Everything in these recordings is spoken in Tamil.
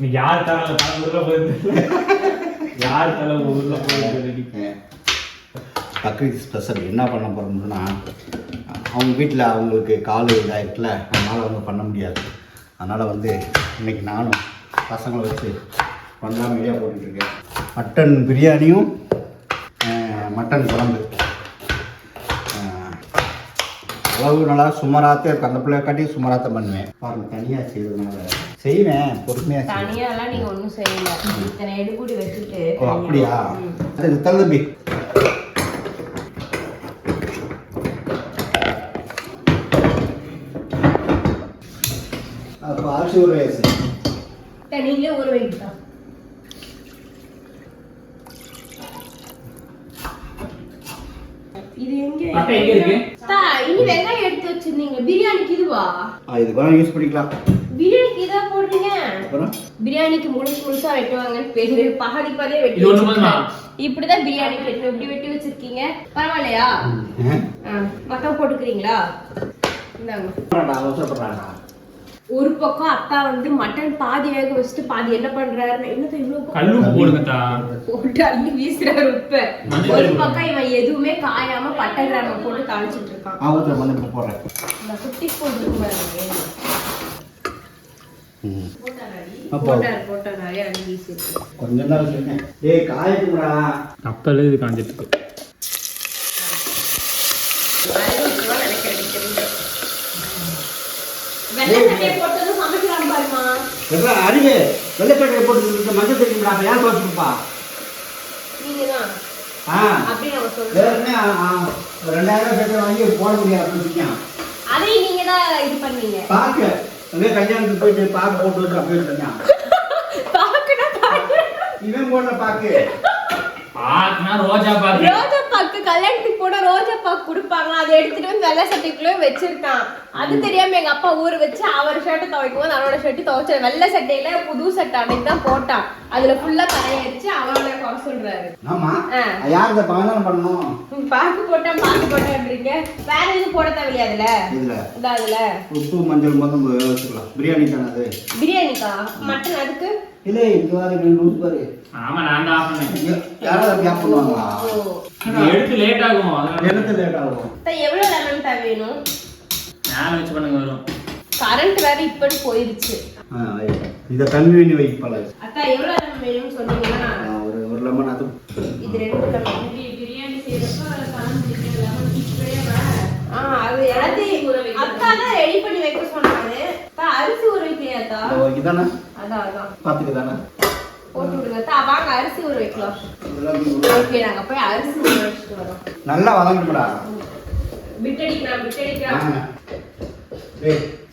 நீ யார் தலை தலை உள்ள போயிருந்து யார் தலை உள்ள போயிருந்து பக்ரீத் ஸ்பெஷல் என்ன பண்ண போகிறோம்னா அவங்க வீட்டில் அவங்களுக்கு கால் இதாகிருக்குல அதனால் அவங்க பண்ண முடியாது. அதனால் வந்து இன்னைக்கு நானும் பசங்களை வச்சு பண்ணலாம் மீடியா போட்டுட்ருக்கேன். மட்டன் பிரியாணியும் மட்டன் குழம்பு. அளவு நல்லா சுமாராத்தே இருக்கும் அந்த பிள்ளை காட்டி சுமாராத்தான் பண்ணுவேன். பாருங்கள் தனியாக செய்கிறதுனால செய்வேன் செய்வேன். தனியாலாம் நீங்க ஒண்ணும் செய்யல. இத்தனை எடுபுடி வச்சுட்டு ஓ அப்படியா. அது தள்ளி அப்போ அரிசி ஒரு வயசு அத்தை, நீங்களே ஊற வைக்கிட்டா இது எங்க? இனி வெங்காயம் எடுத்து வச்சிருந்தீங்க. பிரியாணிக்கு இதுவா? ஆ இது கூட யூஸ் பண்ணிக்கலாம். அப்புறம்? பிரியாணிக்கு முழுசு முழுசா வெட்டுவாங்கன்னு பேரு பகடி பாதே வெட்டி. இப்படிதான் பிரியாணி வெட்டு இப்படி வெட்டி வச்சிருக்கீங்க? பரவாயில்லையா? மொத்தம் போட்டுக்கிறீங்களா? இந்தாங்க. ஒரு பக்கம் அத்தா வந்து மட்டன் பாதி வேக வச்சுட்டு பாதி என்ன பண்றாரு என்னது இவ்வளவு போட்டு அள்ளி வீசுறாரு உப்ப. ஒரு. பக்கம் இவன் எதுவுமே காயாம பட்டை கிராம போட்டு தாளிச்சிட்டு இருக்கான். குட்டி போட்டு பாருங்க ம் அப்போ போட்டாரு போட்டாரு நிறைய அள்ளி வீசிருக்கு கொஞ்சம் தான் வச்சுருக்கேன் டேய் காயத்துக்குடா கப்பல் இது காஞ்சிட்டு இருக்கு அறிவு வெள்ளைச்சட்டையை போட்டு மஞ்சள் தோச்சுப்பா நீங்க தான் ஆ. ரெண்டாயிரம் சட்டை வாங்கி போட முடியாது. அதையும் நீங்க தான் இது பண்ணீங்க. பாக்கு. அப்படியே கல்யாணத்துக்கு போயிட்டு பாக்கு போட்டு வச்சு அப்படியே பாக்கு இவன் போடுற பாக்கு. பாக்குனா ரோஜா பாக்கு. ரோஜா பாக்கு கல்யாணத்துக்கு போட ரோஜா பாக்கு கொடுப்பாங்க அதை எடுத்துட்டு வந்து வெள்ளை சட்டைக்குள்ளே வச்சிருக்கான். அது தெரியாம எங்க அப்பா ஊற வச்சு அவர் ஷர்ட் துவைக்கும் போது அவனோட ஷர்ட் துவைச்ச வெள்ளை சட்டையில புது சட்டை அன்னைக்கு தான் போட்டான். அதுல ஃபுல்லா கரையாச்சு அவனோட குறை சொல்றாரு. ஆமா. யார் இதை பணம் பண்ணணும்? பாக்கு போட்டேன் பாக்கு போட்டேன்றீங்க வேற எதுவும் போட தேவையா அதுல? இதுல. இதா அதுல. உப்பு மஞ்சள் மொத்தம் பிரியாணி தானே அது? பிரியாணிக்கா? மட்டன் அதுக்கு? இல்லை இங்க வர பாரு. ஆமா நான் தான் ஆஃப் பண்ணேன். யாராவது ஆஃப் பண்ணுவாங்களா? எடுத்து லேட் ஆகும் எனக்கு லேட் ஆகும். லெமன் தேவை வேணும்? நான் வச்சு பண்ணுங்க வரும். கரண்ட் வேற இப்படி போயிருச்சு. இதை கம்மி பண்ணி வை பல எவ்வளவு லெமன் வேணும்னு சொன்னீங்கன்னா? ஒரு ஒரு லெமன் அது. இது ரெண்டு லெமன் பிரியாணி செய்யறப்ப பிடிக்கிற லெமன் இப்படியே ஆ அது எல்லாத்தையும் அத்தா தான் ரெடி பண்ணி வைக்க சொன்னாரு. அத்தா அரிசி ஊற வைக்கலையா அத்தா இதானே? பார்த்துக்கு தானே நல்லா வதங்கணும்டா. பிட்டடிக்கலாம் பிட்டடிக்கலாம்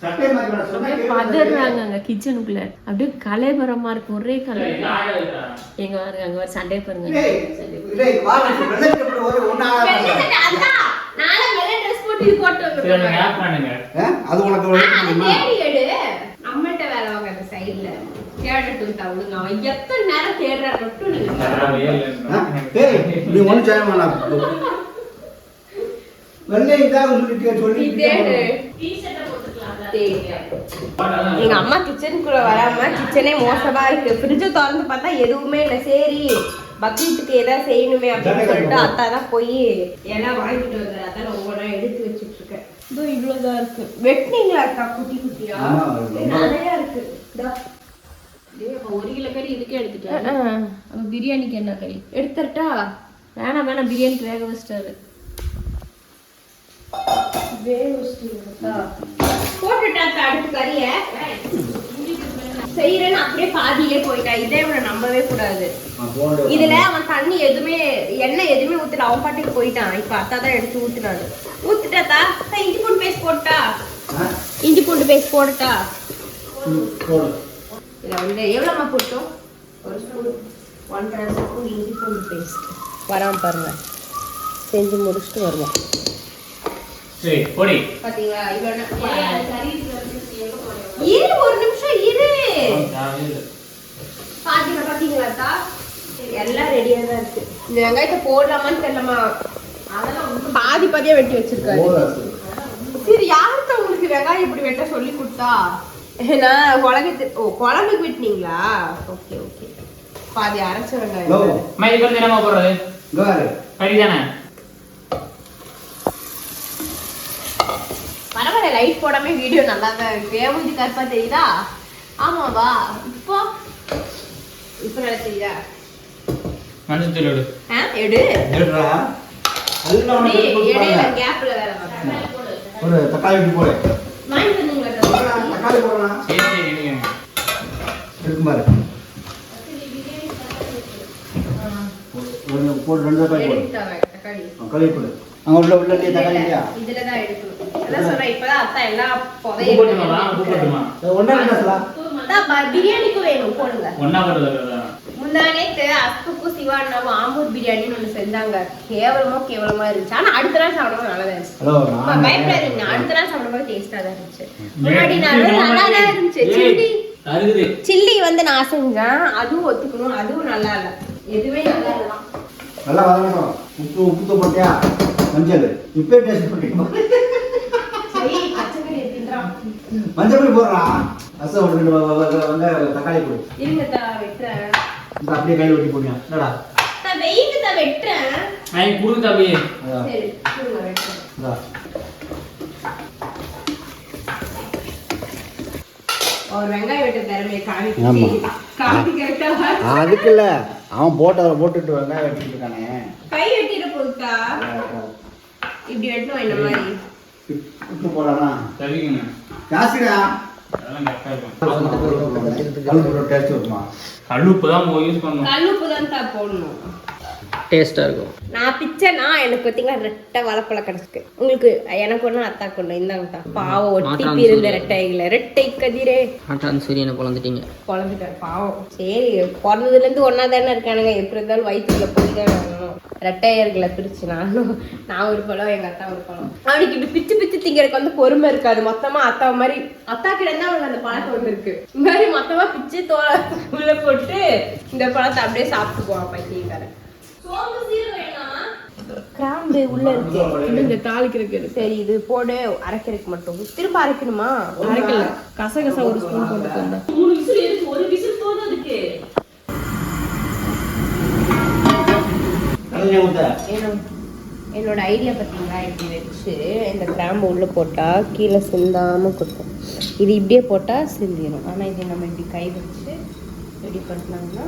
சட்டை மாத்திடா சொன்னா பதறாங்க அங்க கிச்சனுக்குள்ள. அப்படியே கலைபரமா இருக்கு ஒரே கலை. எங்க பாருங்க அங்க ஒரு சண்டை பாருங்க. அது உனக்கு ஆ, ஒரு அதை தெரியுமா? தேடி எடு. அம்மாட்ட வேலை வாங்க அந்த side ல. தேடட்டும் தா, விடுங்க. அவன் எத்தனை நேரம் தேடுறாரு மட்டும் நீ செய்ய. வெள்ளை இதாக சொல்லிட்டு சொல்லி தேடு. எங்க அம்மா கிச்சனுக்குள்ள வராம கிச்சனே மோசமா இருக்கு. ஃப்ரிட்ஜை திறந்து பார்த்தா எதுவுமே இல்லை. சரி பக்ரீத்துக்கு ஏதாவது செய்யணுமே அப்படின்னு சொல்லிட்டு அத்தா தான் போய் எல்லாம் வாங்கிட்டு வந்தாரு அதான் ஒவ்வொன்றா எடுத்து வச்சுட்டு இருக்கேன் இதோ இவ்வளவுதான் இருக்கு. வெட்டினீங்களா அக்கா குட்டி குட்டியா. நிறைய இருக்கு. இதுக்கே எடுத்துட்டாரு அப்ப பிரியாணிக்கு என்ன கறி எடுத்துட்டா வேணாம் வேணாம். பிரியாணிக்கு வேக வச்சிட்டாரு. போட்டுட்டா அக்கா அடுத்து கறிய? செய்யறேன்னு அப்படியே பாதியிலே போயிட்டா. இதே இவனை நம்பவே கூடாது. இதுல அவன் தண்ணி எதுவுமே எண்ணெய் எதுவுமே ஊத்துல. அவன் பாட்டுக்கு போயிட்டான். இப்ப அத்தா தான் எடுத்து ஊத்துனாரு. ஊத்துட்டாத்தா இஞ்சி பூண்டு பேஸ்ட் போட்டா இஞ்சி பூண்டு பேஸ்ட் போடட்டா? இதுல வந்து எவ்வளோமா போட்டோம்? ஒரு ஸ்பூன் ஒன்றரை ஸ்பூன் இஞ்சி பூண்டு பேஸ்ட் வராம பாருங்க செஞ்சு முடிச்சுட்டு வருவோம் சரி போடி பாத்தீங்களா இவ்வளோ இரு ஒரு நிமிஷம் இரு. பாத்தீங்களா பாத்தீங்களா அத்தா? எல்லாம் ரெடியா தான் இருக்கு இந்த வெங்காயத்தை போடலாமான்னு தெரியலமா பாதி பாதியா வெட்டி வச்சிருக்காரு சரி யாருக்கு உங்களுக்கு வெங்காயம் இப்படி வெட்ட சொல்லி கொடுத்தா நான் குழம்பு ஓ குழம்புக்கு விட்டுனீங்களா ஓகே ஓகே பாதி அரைச்ச வெங்காயம் அம்மா இதுக்கு வந்து என்னம்மா போடுறது? கறி தானே பரவாயில்ல லைட் போடாம வீடியோ நல்லா தான் இருக்கு மூஞ்சி கருப்பா தெரியுதா? ஆமாவா இப்போ? இப்போ நல்லா தெரியுதா? தூள் எடு ஆ எடு. எடுறா. அதுக்கு நான் அப்படியே உனக்கு இடையில கொடுப்பாங்க. கேப்ல வேற. ஒரு தக்காளி வெட்டி போடு வாங்கிட்டு வந்தீங்களா போடலாம், தக்காளி போடலாம் சரி சரி எடுங்க இருக்கும் பாரு ஒரு போடு ரெண்டு தக்காளி போடு. எடுத்துட்டாங்க தக்காளி. தக்காளி போடு. அங்கே உள்ள உள்ள இல்லையா தக்காளி இல்லையா? இதுலதான் எடுக்கணும். அதான் சொல்றேன் இப்பதான் அத்தா எல்லாம் உப்பு போட்டுமா உப்பு போட்டுமா ஒன்றே ரெண்டா சொல்லா அதான் ப- பிரியாணிக்கும் வேணும் போடுங்க. ஒன்னா போடுறது முந்தா நேத்து அஸ்துக்கும் சிவா அண்ணாவும் ஆம்பூர் பிரியாணின்னு ஒண்ணு செஞ்சாங்க. கேவலமா கேவலமா இருந்துச்சு. ஆனா அடுத்த நாள் சாப்பிடும்போது நல்லா தான் இருந்துச்சு. ஹலோ அப்ப பயப்படாதீங்க. அடுத்த நாள் சாப்பிடும்போது டேஸ்டா தான் இருந்துச்சு. முன்னாடி நாள் நல்லா தான் இருந்துச்சு. சில்லி வந்து நான் செஞ்சேன். அதுவும் ஒத்துக்கணும். அதுவும் நல்லா இல்ல. எதுவுமே நல்லா இல்ல. நல்லா வதங்கணும் உப்பு உப்பு போட்டியா? மஞ்சள். இப்போ டேஸ்ட் பண்ணிட்டு சரி பச்சைக்கறி எடுத்துட்டான் மஞ்சள் பொடி போடுறான் ரசம் ஒரு ரெண்டு வ- வ- வ- வெங்காயம் தக்காளி போடு. இருங்க தா வெட்டுறேன். இந்த அப்படியே கையில் வெட்டி போடியா என்னடா? வெயிட்டு தான் வெட்டுறேன். நான் குடுங்க தம்பி அதான். சரி கொடுங்க வெட்டுறேன் இந்தா. ஒரு வெங்காயம் வெட்ட திறமையை ஆமா. காமிச்சு காமிக்கிறதுக்காக அதுக்கு இல்ல அவன் போட்ட போட்டுட்டு வெங்காயம் வெட்டிட்டு இருக்கானே. கை வெட்டிட போகுதா இப்படி வெட்டணும் இந்த மாதிரி? உப்பு போடலாமா? டேஸ்ட் வருமா கல்லுப்பு தான் யூஸ் பண்ணணும். கல்லுப்பு தான் தா போடணும். டேஸ்ட்டாக இருக்கும். நான் பிச்சைனா எனக்கு பார்த்தீங்கன்னா ரெட்டை வாழைப்பழ கிடச்சிருக்கு. உங்களுக்கு எனக்கு ஒன்று அத்தா கொண்டு இந்தாங்க தா பாவம் ஒட்டி பிறந்த. ரெட்டைகளை ரெட்டை கதிரே. ஆட்டான் சூரியனை பிறந்துட்டீங்க குழந்தைட்டார் பாவம். சரி பிறந்ததுலேருந்து ஒன்றா தானே இருக்கானுங்க. எப்படி இருந்தாலும் வயிற்றுல போய் தான் ரெட்டையர்களை பிரிச்சு நானும் நான் ஒரு பழம் எங்கள் அத்தா ஒரு பழம். அவனுக்கு இப்படி பிச்சு பிச்சு திங்கிறதுக்கு வந்து பொறுமை இருக்காது. மொத்தமாக அத்தா மாதிரி அத்தா கிட்ட இருந்து அவனுக்கு அந்த பழக்கம் ஒன்று இருக்கு. இந்த மாதிரி மொத்தமாக பிச்சு தோலை உள்ள போட்டு இந்த பழத்தை அப்படியே சாப்பிட்டு போவான் பைத்தியக்காரன். கிராம்பு உள்ள இருக்கு. இந்த தாளிக்கிறதுக்கு இருக்கு சரி இது போடு அரைக்கிறதுக்கு மட்டும். திரும்ப அரைக்கணுமா? அரைக்கல. கசகசா ஒரு ஸ்பூன் போட்டு வந்தேன் கலைஞர் ஊத்த. என்னோட என்னோட ஐடியா பார்த்தீங்களா? இப்படி வச்சு இந்த கிராம்பு உள்ளே போட்டால் கீழே சிந்தாமல் கொடுக்கும் இது இப்படியே போட்டால் சிந்திடும் ஆனால் இது நம்ம இப்படி கை வச்சு ரெடி பண்ணாங்கன்னா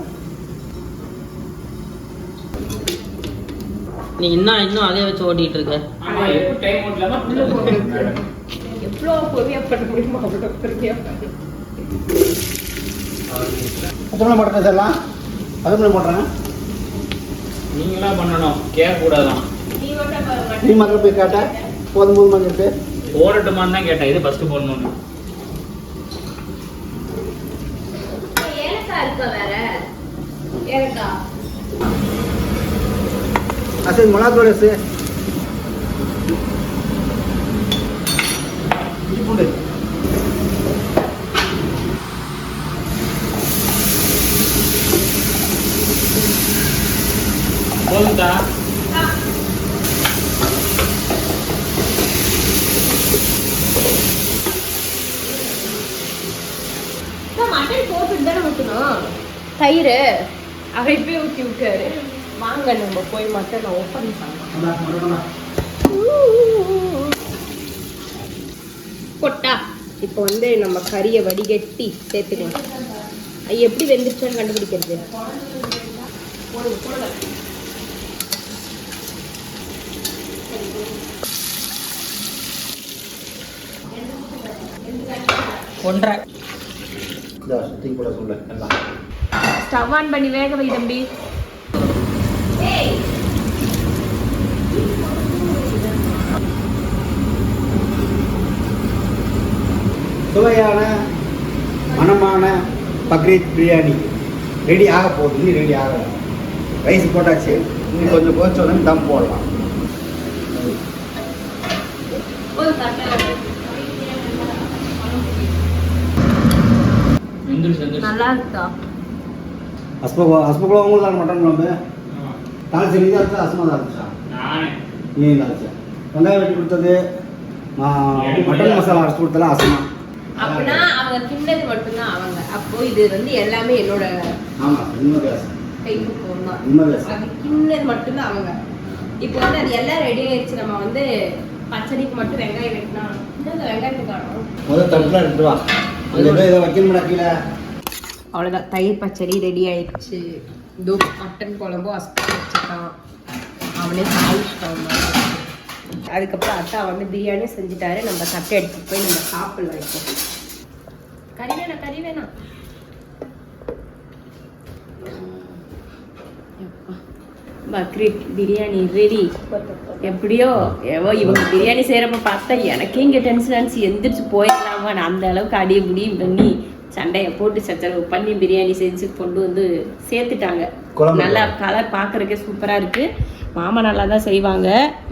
நீ இன்னும் இன்னும் அதே வச்சு ஓட்டிட்டு இருக்க? எவ்வளோ பொறுமையாக பண்ண முடியுமோ அவ்வளோ பண்ணு சார்லாம் போடுறேன் நீங்களா பண்ணணும். கேட்க கூடாதான் நீ மட்டும் போய் கேட்ட. போதும் போதும் மஞ்சள் போடட்டுமான்னு தான் கேட்டேன். இது ஃபர்ஸ்ட் போடணும்னு. ஏலக்காய் இருக்கா வேற? ஏலக்காய். அசல் மிளகாத்தூள் எசு பூண்டு ஊற்றணும் தயிர் அவரை போய் ஊற்றி விட்டாரு வாங்க நம்ம போய் மட்டனை ஓப்பன் பண்ணலாம். கொட்டா இப்போ வந்து நம்ம கறியை வடிகட்டி சேர்த்துக்கலாம். அது எப்படி வெந்துருச்சான்னு கண்டுபிடிக்கிறது. ஒன்றரை. ஸ்டவ் ஆன் பண்ணி வேக வை தம்பி. பக்ரீத் பிரியாணி ரெடி ஆக போகுது இன்னும் ரெடி ஆகல. ரைஸ் போட்டாச்சு இன்னும் கொஞ்சம் கொதிச்ச உடனே தம் போடலாம். நல்லா இருக்கா? அஸ்மகோ தான் மட்டன் குழம்பு. தாளிச்சு நீ தான் அஸ்மா நீ தாளிச்சா வெங்காயம் வெட்டி கொடுத்தது மட்டன் மசாலா அரைச்சி கொடுத்தல அஸ்மா. அப்படின்னா அவங்க கிண்ணது மட்டும்தான் அவங்க. அப்போ இது வந்து எல்லாமே என்னோட அது கிண்ணது மட்டும்தான் அவங்க. இப்போ வந்து அது எல்லாம் ரெடி ஆயிடுச்சு. நம்ம வந்து பச்சடிக்கு மட்டும் வெங்காயம் வெட்டினா இந்த வெங்காயத்தை காணும் முதல் வா. அவ்வளோதான் தயிர் பச்சடி ரெடி ஆயிடுச்சு. இதோ மட்டன் குழம்பு அஸ்பம் வச்சுட்டான். அவனே சாப்பிட்டான் அதுக்கப்புறம் அத்தா வந்து பிரியாணி செஞ்சுட்டாரு. நம்ம தட்டை எடுத்துட்டு போய் நம்ம சாப்பிடலாம் இப்போ. கறி வேணாம் கறி வேணாம். பக்ரீத் பிரியாணி ரெடி எப்படியோ எவோ இவங்க பிரியாணி செய்கிறப்ப பார்த்தா எனக்கே இங்கே டென்ஷன் ஆனிச்சு எந்திரிச்சு போயிடலாமா நான் அந்த அளவுக்கு அடிய முடியும் பண்ணி சண்டையை போட்டு சச்சரவு பண்ணி பிரியாணி செஞ்சு கொண்டு வந்து சேர்த்துட்டாங்க. நல்லா கலர் பார்க்கறதுக்கே சூப்பராக இருக்கு. மாமா நல்லா தான் செய்வாங்க.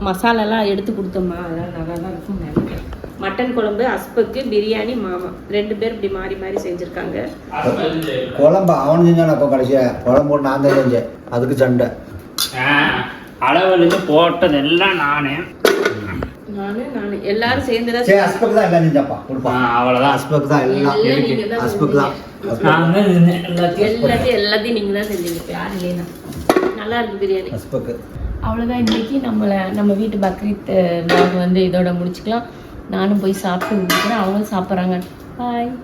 மசாலாலாம் எடுத்து கொடுத்தோம்மா. அதெல்லாம் நல்லா தான் இருக்கும். மட்டன் குழம்பு அஸ்பக்கு பிரியாணி மாமா ரெண்டு பேர் இப்படி மாறி மாறி செஞ்சுருக்காங்க. குழம்பு அவன் செஞ்சான் அப்போ கடைசியா. குழம்பு போட்டு நான் தான் செஞ்சேன். அதுக்கு சண்டை. அளவுலேருந்து போட்டது எல்லாம் நானே. நானு நானு. எல்லாரும் சேர்ந்து தான் சரி அஸ்பக்கு தான் எல்லாம் செஞ்சாப்பா? அவ்வளோதான் தான் எல்லாம் அஸ்பக். தான் எல்லாத்தையும் எல்லாத்தையும் நீங்கள் தான் செஞ்சீங்க. இப்போ யாரும் இல்லைனா நல்லா இருக்கு பிரியாணி. அஸ்பக்கு. அவ்வளோதான் இன்னைக்கு நம்மளை நம்ம வீட்டு பக்ரீத் வந்து இதோட முடிச்சுக்கலாம். நானும் போய் சாப்பிட்டு முடிக்கிறேன். அவங்களும் சாப்பிட்றாங்க. பாய்